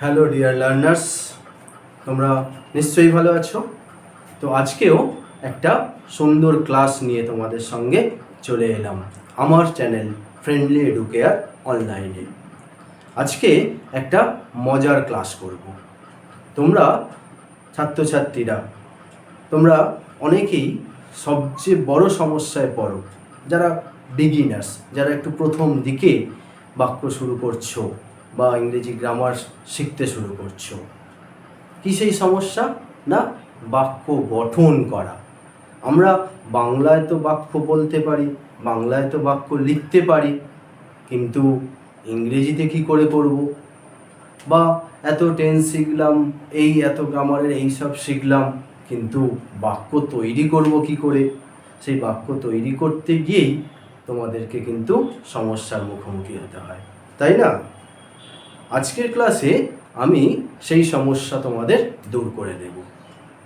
Hello dear learners তোমরা নিশ্চয়ই ভালো আছো? তো আজকেও একটা সুন্দর ক্লাস নিয়ে তোমাদের সঙ্গে চলে এলাম। আমার চ্যানেল ফ্রেন্ডলি এডুকেয়ার অনলাইনে আজকে একটা মজার ক্লাস করব। তোমরা, ছাত্রছাত্রীরা, তোমরা অনেকেই সবচেয়ে বড় সমস্যায় পড়ো। যারা বিগিনার্স যারা একটু প্রথম দিকে বাক্য শুরু করছ বা ইংরেজি গ্রামার শিখতে শুরু করছ। কি সেই সমস্যা? না, বাক্য গঠন করা। আমরা বাংলায় তো বাক্য বলতে পারি, বাংলায় তো বাক্য লিখতে পারি, কিন্তু ইংরেজিতে কি করে করব? বা এত টেন্স শিখলাম, এই এত গ্রামারের এই সব শিখলাম, কিন্তু বাক্য তৈরি করব কি করে? সেই বাক্য তৈরি করতে গিয়েই তোমাদেরকে কিন্তু সমস্যার মুখোমুখি হতে হয়। তাই না? আজকের ক্লাসে আমি সেই সমস্যা তোমাদের দূর করে দেব।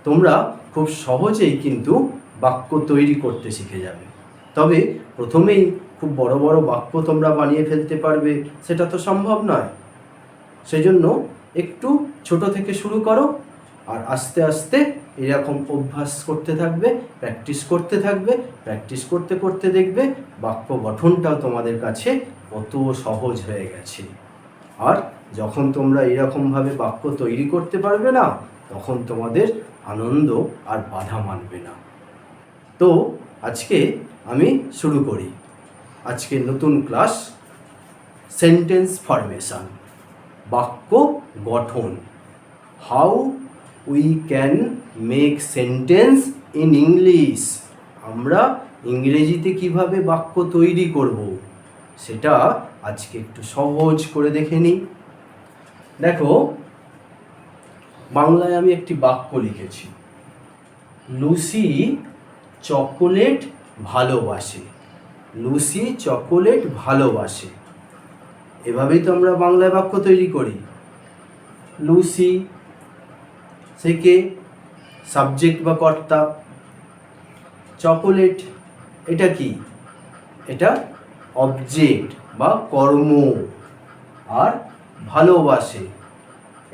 তোমরা খুব সহজেই কিন্তু বাক্য তৈরি করতে শিখে যাবে। তবে প্রথমেই খুব বড় বড় বাক্য তোমরা বানিয়ে ফেলতে পারবে, সেটা তো সম্ভব নয়। সেই জন্য একটু ছোট থেকে শুরু করো আর আস্তে আস্তে এরকম অভ্যাস করতে থাকবে, প্র্যাকটিস করতে থাকবে, প্র্যাকটিস করতে করতে দেখবে বাক্য গঠনটাও তোমাদের কাছে কত সহজ হয়ে গেছে। আর যখন তোমরা এরকমভাবে বাক্য তৈরি করতে পারবে না, তখন তোমাদের আনন্দ আর বাধা মানবে না। তো আজকে আমি শুরু করি। আজকে নতুন ক্লাস, সেন্টেন্স ফরমেশন, বাক্য গঠন, how we can make sentence in English. আমরা ইংরেজিতে কীভাবে বাক্য তৈরি করব, সেটা আজকে একটু সহজ করে দেখে নিই। দেখো, বাংলায় আমি একটি বাক্য লিখেছি। লুসি চকোলেট ভালোবাসে। লুসি চকোলেট ভালোবাসে। এভাবেই তো আমরা বাংলায় বাক্য তৈরি করি। লুসি থেকে সাবজেক্ট বা কর্তা। চকোলেট এটা কি? এটা অবজেক্ট। বা কর্ম আর ভালোবাসে।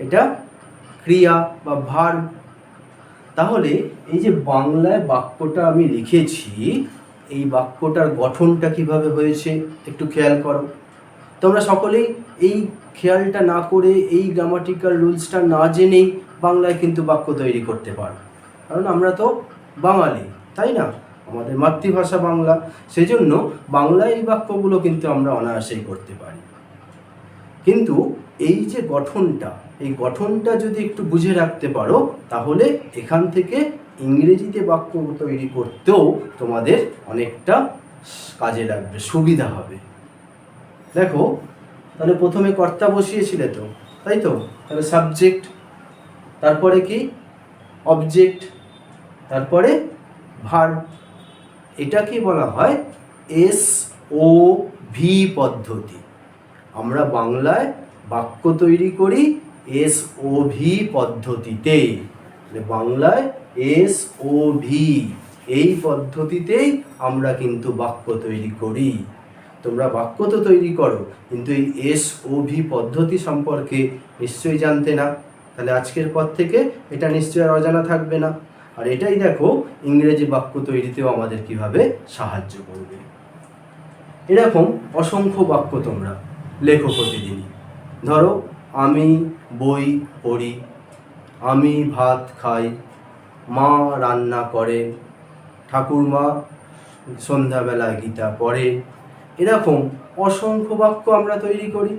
এটা ক্রিয়া বা ভার তাহলে এই যে বাংলায় বাক্যটা আমি লিখেছি, এই বাক্যটার গঠনটা কীভাবে হয়েছে একটু খেয়াল করো। তোমরা সকলেই এই খেয়ালটা না করে এই গ্রামাটিক্যাল রুলসটা না জেনেই বাংলায় কিন্তু বাক্য তৈরি করতে পারো। কারণ আমরা তো বাঙালি, তাই না? আমাদের মাতৃভাষা বাংলা, সেজন্য বাংলায় এই বাক্যগুলো কিন্তু আমরা অনায়াসেই করতে পারি। কিন্তু এই যে গঠনটা, এই গঠনটা যদি একটু বুঝে রাখতে পারো, তাহলে এখান থেকে ইংরেজিতে বাক্য তৈরি করতেও তোমাদের অনেকটা কাজে লাগবে, সুবিধা হবে। দেখো, তাহলে প্রথমে কর্তা বসিয়েছিলে তো, তাই তো? তাহলে সাবজেক্ট, তারপরে কি? অবজেক্ট, তারপরে ভার এটাকে বলা হয় এস ও ভি পদ্ধতি। আমরা বাংলায় বাক্য তৈরি করি এস ও ভি পদ্ধতিতে। মানে বাংলায় এস ও ভি এই পদ্ধতিতেই আমরা কিন্তু বাক্য তৈরি করি। তোমরা বাক্য তো তৈরি করো, কিন্তু এই এস ও ভি পদ্ধতি সম্পর্কে নিশ্চয়ই জানতে না। তাহলে আজকের পর থেকে এটা নিশ্চয়ই অজানা থাকবে না। আর এটাই দেখো ইংরেজি বাক্য তৈরিতেও আমাদের কীভাবে সাহায্য করবে। এরকম অসংখ্য বাক্য তোমরা লেখো প্রতিদিনই। ধরো, আমি বই পড়ি, আমি ভাত খাই, মা রান্না করে, ঠাকুরমা সন্ধ্যাবেলা গীতা পড়ে, এরকম অসংখ্য বাক্য আমরা তৈরি করি।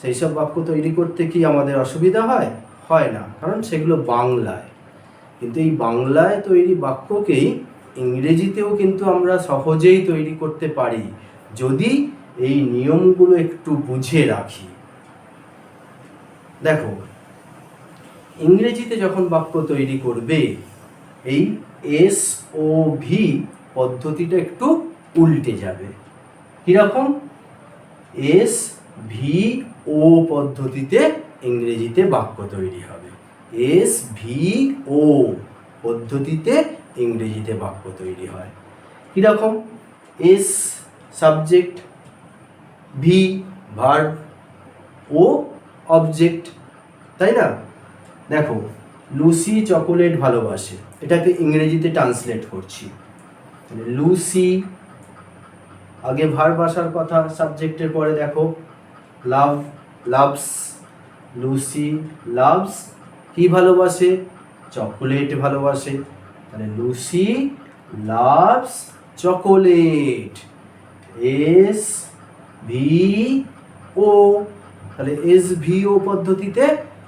সেই সব বাক্য তৈরি করতে কি আমাদের অসুবিধা হয়? হয় না, কারণ সেগুলো বাংলায়। কিন্তু এই বাংলায় তৈরি বাক্যকেই ইংরেজিতেও কিন্তু আমরা সহজেই তৈরি করতে পারি, যদি এই নিয়মগুলো একটু বুঝে রাখি। দেখো, ইংরেজিতে যখন বাক্য তৈরি করবে, এই এস ও ভি পদ্ধতিটা একটু উল্টে যাবে। কীরকম? এস ভি ও পদ্ধতিতে ইংরেজিতে বাক্য তৈরি হবে। এস ভি ও পদ্ধতিতে ইংরেজিতে বাক্য তৈরি হয়। কীরকম? S subject, V verb, O object. তাই না? দেখো, লুসি চকোলেট ভালোবাসে। এটাকে ইংরেজিতে ট্রান্সলেট করছি। লুসি, আগে ভার্ব আসার কথা, সাবজেক্টের পরে দেখো, লাভ, লাভস, লুসি, লাভস কি ভালোবাসে? চকোলেট ভালোবাসে। তাহলে Lucy loves chocolate. S V O. তাহলে এস ভি ও পদ্ধতিতে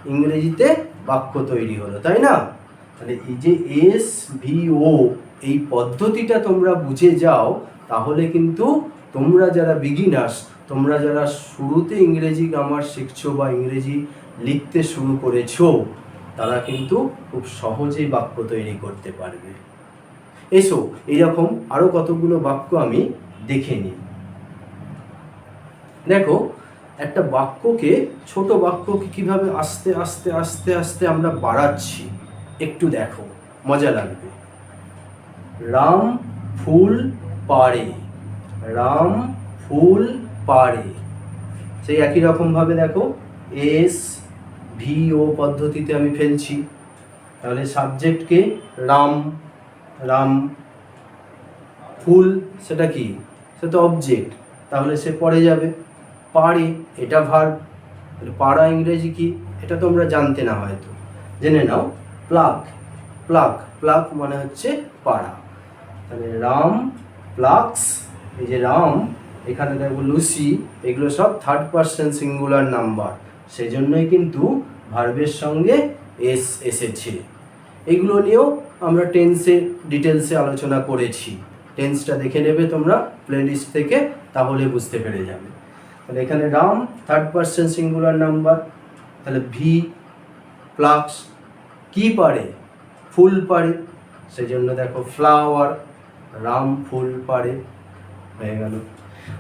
ইংরেজিতে বাক্য তৈরি হলো, তাই না? তাহলে এই যে এস ভি ও, এই পদ্ধতিটা তোমরা বুঝে যাও, তাহলে কিন্তু তোমরা যারা বিগিনার্স তোমরা যারা শুরুতে ইংরেজি গ্রামার শিখছো বা ইংরেজি লিখতে শুরু করেছ তারা কিন্তু খুব সহজেই বাক্য তৈরি করতে পারবে। এসো, এইরকম আরও কতগুলো বাক্য আমি দেখে নিই। দেখো, একটা বাক্যকে, ছোট বাক্যকে কীভাবে আস্তে আস্তে আস্তে আস্তে আমরা বাড়াচ্ছি, একটু দেখো, মজা লাগবে। রাম ফুল পারে রাম ফুল পাড়ে। সেই একই রকমভাবে দেখো, এস ভি ও পদ্ধতিতে আমি ফেলছি। তাহলে সাবজেক্টকে রাম রাম, ফুল, সেটা কি? সেটা অবজেক্ট তাহলে সে পড়ে যাবে। পারে এটা ভার পাড়া ইংরেজি কি? এটা তোমরা জানতে না হয়তো। জেনে নাও। প্লাক প্লাক প্লাক মানে হচ্ছে পাড়া। তাহলে রাম, প্লাক্স, এই যে রাম, এখানে দেখো লুসি, এগুলো সব থার্ড পার্সন সিঙ্গুলার নাম্বার সেই জন্যই কিন্তু ভার্বের সঙ্গে এস এসেছে। এগুলো নিয়েও আমরা টেন্সে ডিটেলসে আলোচনা করেছি। টেন্সটা দেখে নেবে তোমরা প্লেলিস্ট থেকে, তাহলে বুঝতে পেরে যাবে। তাহলে এখানে Ram third person singular number তাহলে ভি প্লাক্স কি পারে? ফুল পারে। সেই জন্য দেখো ফ্লাওয়ার রাম ফুল পারে। হয়ে গেল।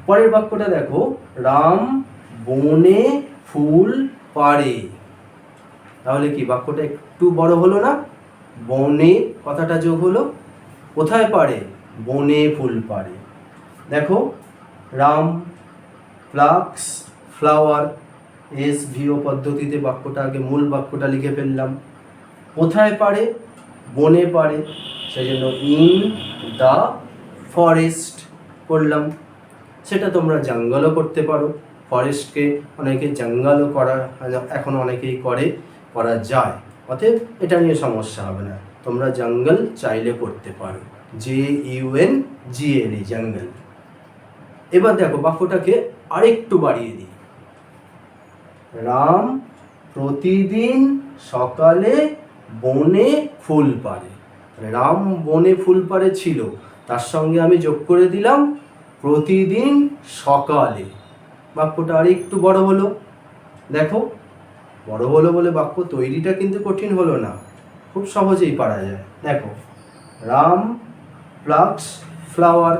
পরের বাক্যটা দেখো, রাম বনে ফুল পারে তাহলে কি বাক্যটা একটু বড় হলো না? বনে, কথাটা যোগ হলো, কোথায় পারে বনে ফুল পারে দেখো, Ram, plucks, flower, S, V পদ্ধতিতে বাক্যটা আগে মূল বাক্যটা লিখে ফেললাম। কোথায় পারে বনে পারে সেই জন্য ইন দ্য ফরেস্ট করলাম। সেটা তোমরা জঙ্গলও করতে পারো। ফরেস্টকে অনেকে জঙ্গলও করা, এখন অনেকেই করে, করা যায়। অতএব এটা নিয়ে সমস্যা হবে না। তোমরা জঙ্গল চাইলে করতে পারো। জে ইউএন জিএলই জঙ্গল এবার দেখো বাক্যটাকে আরেকটু বাড়িয়ে দিই। রাম প্রতিদিন সকালে বনে ফুল পারে রাম বনে ফুল পারে ছিল। তার সঙ্গে আমি যোগ করে দিলাম প্রতিদিন সকালে। বাক্যটা আর একটু বড় হলো। দেখো, বড় হলো বলে বাক্য তৈরিটা কিন্তু কঠিন হলো না, খুব সহজেই পারা যায়। দেখো, রাম প্লাক্স ফ্লাওয়ার,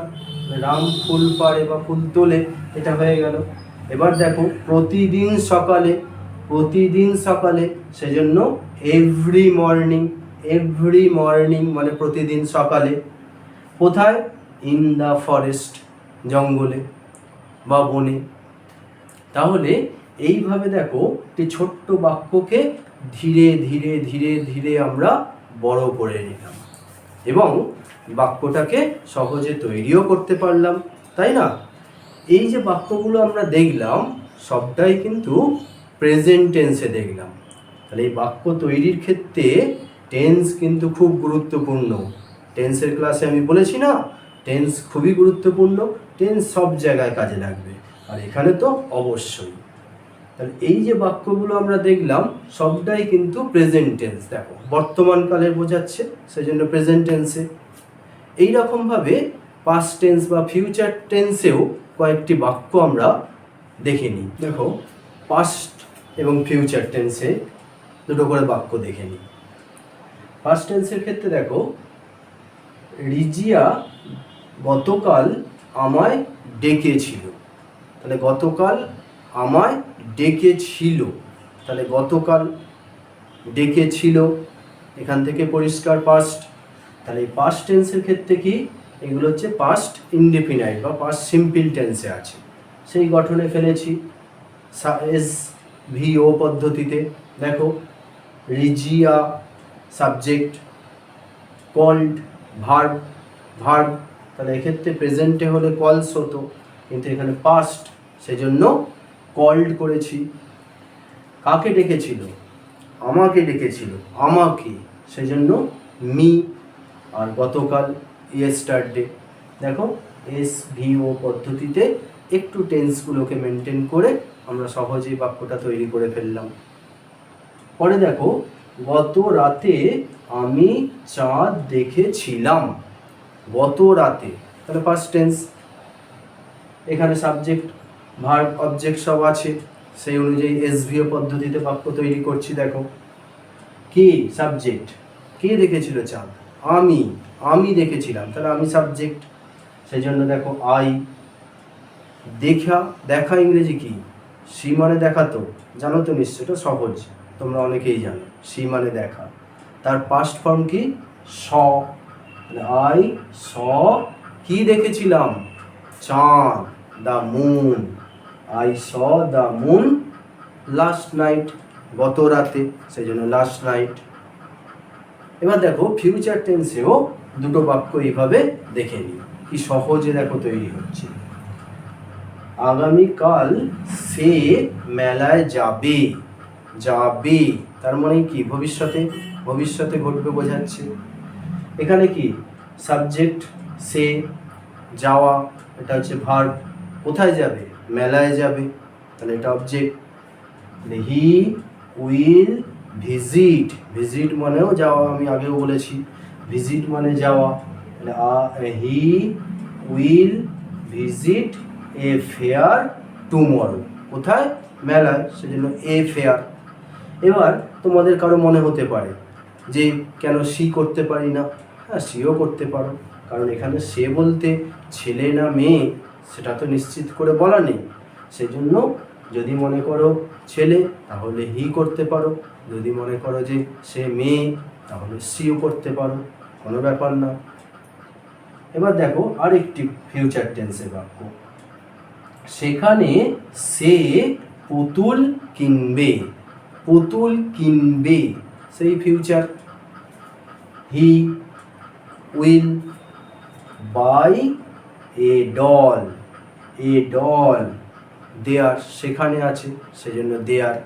রাম ফুল পাড়ে বা ফুল তোলে, এটা হয়ে গেল। এবার দেখো, প্রতিদিন সকালে প্রতিদিন সকালে সেজন্য এভরি মর্নিং এভরি মর্নিং মানে প্রতিদিন সকালে কোথায়? ইন দ্য ফরেস্ট জঙ্গলে বা বনে। তাহলে এইভাবে দেখো একটি ছোট্ট বাক্যকে ধীরে ধীরে ধীরে ধীরে আমরা বড় করে নিলাম। এবং বাক্যটাকে সহজে তৈরিও করতে পারলাম, তাই না? এই যে বাক্যগুলো আমরা দেখলাম, সবটাই কিন্তু প্রেজেন্ট টেন্সে দেখলাম। তাহলে এই বাক্য তৈরির ক্ষেত্রে টেন্স কিন্তু খুব গুরুত্বপূর্ণ। টেন্সের ক্লাসে আমি বলেছি না টেন্স খুবই গুরুত্বপূর্ণ টেন্স সব জায়গায় কাজে লাগবে। আর এখানে তো অবশ্যই। তাহলে এই যে বাক্যগুলো আমরা দেখলাম, সবটাই কিন্তু প্রেজেন্ট টেন্স দেখো, বর্তমান কালের বোঝাচ্ছে সেই জন্য প্রেজেন্ট টেন্সে এইরকমভাবে পাস্ট টেন্স বা ফিউচার টেন্সেও কয়েকটি বাক্য আমরা দেখে নিই। দেখো পাস্ট এবং ফিউচার টেন্সে দুটো করে বাক্য দেখে নিই। পাস্ট টেন্সের ক্ষেত্রে দেখো, রিজিয়া গতকাল আমায় ডেকেছিল। তাহলে গতকাল আমায় ডেকেছিল। তাহলে গতকাল ডেকেছিল। এখান থেকে পরিষ্কার পাস্ট তাহলে এই পাস্ট টেন্সের ক্ষেত্রে কি? এগুলো হচ্ছে পাস্ট ইনডেফিনাইট বা পাস্ট সিম্পল টেন্সে আছে। সেই গঠনে ফেলেছি। এস ভিও পদ্ধতিতে। দেখো, Razia subject called verb verb তাহলে এক্ষেত্রে প্রেজেন্টে হলে কলস হতো কিন্তু এখানে পাস্ট সেজন্য কল্ড করেছি। কাকে ডেকেছিল? আমাকে ডেকেছিল। আমাকে। সেজন্য মি আর গতকাল ইয়েস্টারডে দেখো এস ভিও পদ্ধতিতে একটু টেন্সগুলোকে মেনটেন করে আমরা সহজেই বাক্যটা তৈরি করে ফেললাম। পরে দেখো, গত রাতে আমি চাঁদ দেখেছিলাম। গত রাতে। তাহলে ফার্স্ট টেন্স এখানে সাবজেক্ট ভার্ব অবজেক্ট সব আছে, সেই অনুযায়ী এসভিও পদ্ধতিতে বাক্য তৈরি করছি, দেখো। কি? সাবজেক্ট কে দেখেছিল চাঁদ? আমি। আমি দেখেছিলাম। তাহলে আমি সাবজেক্ট সেই জন্য দেখো আই দেখা দেখা ইংরেজি কি? সি মানে দেখা তো। জানো তো নিশ্চয়, এটা সহজ। তোমরা অনেকেই জানো। সি মানে দেখা। তার পাস্ট ফর্ম কি? স। আই স, কি দেখেছিলাম? চাঁদ the moon I saw the moon last night গত রাতে সেই জন্য লাস্ট নাইট এবার দেখো ফিউচার টেন্সেও দুটো বাক্য এইভাবে দেখে নিই। কি সহজে দেখো তৈরি হচ্ছে। আগামীকাল সে মেলায় যাবে যাবে। তার মানে কি? ভবিষ্যতে? ভবিষ্যতে ঘটবে বোঝাচ্ছে। এখানে কি? সাবজেক্ট সে, যাওয়া, এটা হচ্ছে ভার্ব কোথায় যাবে? মেলায় যাবে, তাহলে এটা object he will visit visit মানেও যাওয়া, আমি আগেও বলেছি। ভিজিট মানে যাওয়া he will visit a fair tomorrow কোথায়? মেলায়, সেজন্য এ ফেয়ার এবার তোমাদের কারও মনে হতে পারে যে, কেন সি করতে পারি না? হ্যাঁ সিও করতে পারো। কারণ এখানে সে বলতে ছেলে না মেয়ে। সেটা তো নিশ্চিত করে বলা নেই। সেজন্য যদি মনে করো ছেলে, তাহলে হি করতে পারো। যদি মনে করো যে সে মেয়ে, তাহলে সিও করতে পারো। কোনো ব্যাপার না। এবার দেখো আরেকটি ফিউচার টেন্সের বাক্য। সেখানে সে পুতুল কিনবে। পুতুল কিনবে। সেই future he will buy a doll a doll. There সেখানে আছে, সেজন্য দেয়ার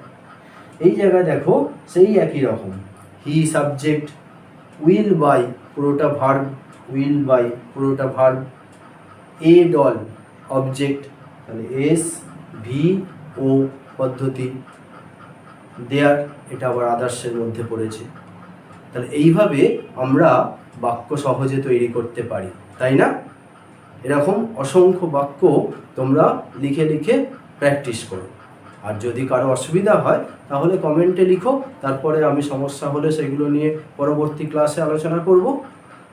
এই জায়গায় দেখো, সেই একই রকম। হি সাবজেক্ট উইল বাই পুরোটা ভার্ব উইল বাই পুরোটা ভার্ব এ ডল অবজেক্ট তাহলে এস ভি ও পদ্ধতি। দেয়ার এটা আবার আদার্সের মধ্যে পড়েছে। তাহলে এইভাবে আমরা বাক্য সহজে তৈরি করতে পারি, তাই না? এরকম অসংখ্য বাক্য তোমরা লিখে লিখে প্র্যাকটিস করো। আর যদি কারও অসুবিধা হয়, তাহলে কমেন্টে লিখো, তারপরে আমি সমস্যা হলে সেগুলো নিয়ে পরবর্তী ক্লাসে আলোচনা করব।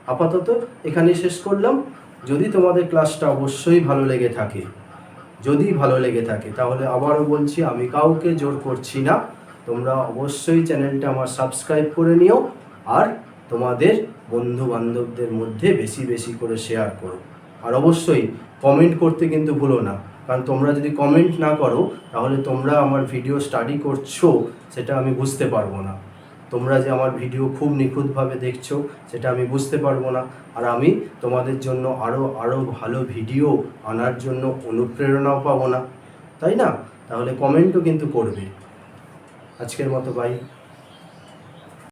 আপাতত এখানেই শেষ করলাম। যদি তোমাদের ক্লাসটা অবশ্যই ভালো লেগে থাকে, যদি ভালো লেগে থাকে, তাহলে আবারও বলছি, আমি কাউকে জোর করছি না। তোমরা অবশ্যই চ্যানেলটা আমার সাবস্ক্রাইব করে নিও, আর তোমাদের বন্ধু বান্ধবদের মধ্যে বেশি বেশি করে শেয়ার করো। আর অবশ্যই কমেন্ট করতে কিন্তু ভুলো না। কারণ তোমরা যদি কমেন্ট না করো, তাহলে তোমরা আমার ভিডিও স্টাডি করছ, সেটা আমি বুঝতে পারব না। তোমরা যে আমার ভিডিও খুব নিখুঁতভাবে দেখছ, সেটা আমি বুঝতে পারব না। আর আমি তোমাদের জন্য আরও আরও ভালো ভিডিও আনার জন্য অনুপ্রেরণাও পাবো না। তাই না? তাহলে কমেন্টও কিন্তু করবে। আজকের মতো বাই